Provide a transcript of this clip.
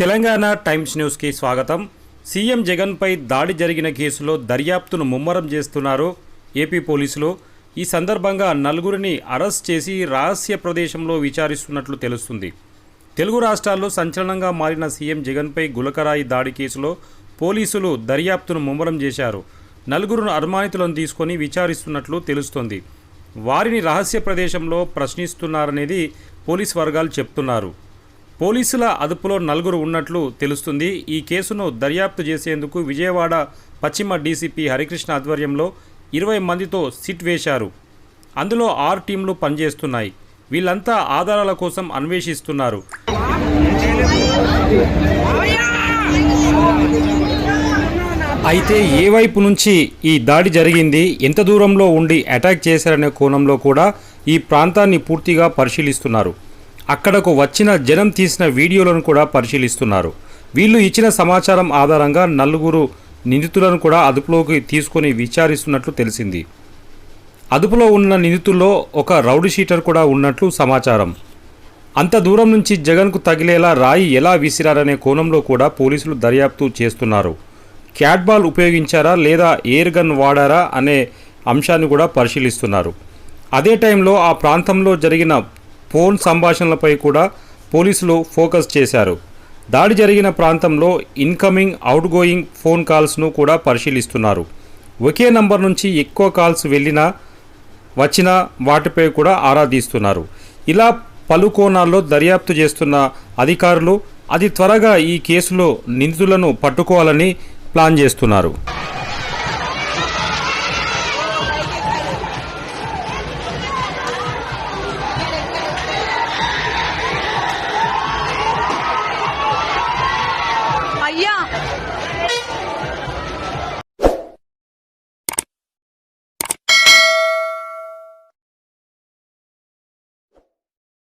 Telangana times న్యూస్కి స్వాగతం. CM జగన్పై దాడి జరిగిన కేసులో దర్యాప్తును ముమ్మరం చేస్తున్నారు ఏపీ పోలీసులు. ఈ సందర్భంగా నలుగురిని అరెస్ట్ చేసి రహస్య ప్రదేశంలో విచారిస్తున్నట్లు తెలుస్తుంది. తెలుగు రాష్ట్రాల్లో సంచలనంగా మారిన సీఎం జగన్పై గులకరాయి దాడి కేసులో పోలీసులు దర్యాప్తును ముమ్మరం చేశారు. నలుగురు అనుమానితులను తీసుకొని విచారిస్తున్నట్లు తెలుస్తోంది. వారిని రహస్య ప్రదేశంలో ప్రశ్నిస్తున్నారనేది పోలీస్ వర్గాలు చెప్తున్నారు. పోలీసుల అదుపులో నలుగురు ఉన్నట్లు తెలుస్తుంది. ఈ కేసును దర్యాప్తు చేసేందుకు విజయవాడ పశ్చిమ డీసీపీ హరికృష్ణ ఆధ్వర్యంలో ఇరవై మందితో సిట్ వేశారు. అందులో ఆరు టీంలు పనిచేస్తున్నాయి. వీళ్ళంతా ఆధారాల కోసం అన్వేషిస్తున్నారు. అయితే ఏ వైపు నుంచి ఈ దాడి జరిగింది ఎంత దూరంలో ఉండి అటాక్ చేశారనే కోణంలో కూడా ఈ ప్రాంతాన్ని పూర్తిగా పరిశీలిస్తున్నారు. అక్కడకు వచ్చిన జనం తీసిన వీడియోలను కూడా పరిశీలిస్తున్నారు. వీళ్ళు ఇచ్చిన సమాచారం ఆధారంగా నలుగురు నిందితులను కూడా అదుపులోకి తీసుకొని విచారిస్తున్నట్లు తెలిసింది. అదుపులో ఉన్న నిందితుల్లో ఒక రౌడీ షీటర్ కూడా ఉన్నట్లు సమాచారం. అంత దూరం నుంచి జగన్కు తగిలేలా రాయి ఎలా విసిరారనే కోణంలో కూడా పోలీసులు దర్యాప్తు చేస్తున్నారు. క్యాట్బాల్ ఉపయోగించారా లేదా ఎయిర్ గన్ వాడారా అనే అంశాన్ని కూడా పరిశీలిస్తున్నారు. అదే టైంలో ఆ ప్రాంతంలో జరిగిన ఫోన్ సంభాషణలపై కూడా పోలీసులు ఫోకస్ చేశారు. దాడి జరిగిన ప్రాంతంలో ఇన్కమింగ్ అవుట్గోయింగ్ ఫోన్ కాల్స్ను కూడా పరిశీలిస్తున్నారు. ఒకే నంబర్ నుంచి ఎక్కువ కాల్స్ వెళ్ళినా వచ్చిన వాటిపై కూడా ఆరా తీస్తున్నారు. ఇలా పలు కోణాల్లో దర్యాప్తు చేస్తున్న అధికారులు అది త్వరగా ఈ కేసులో నిందితులను పట్టుకోవాలని ప్లాన్ చేస్తున్నారు.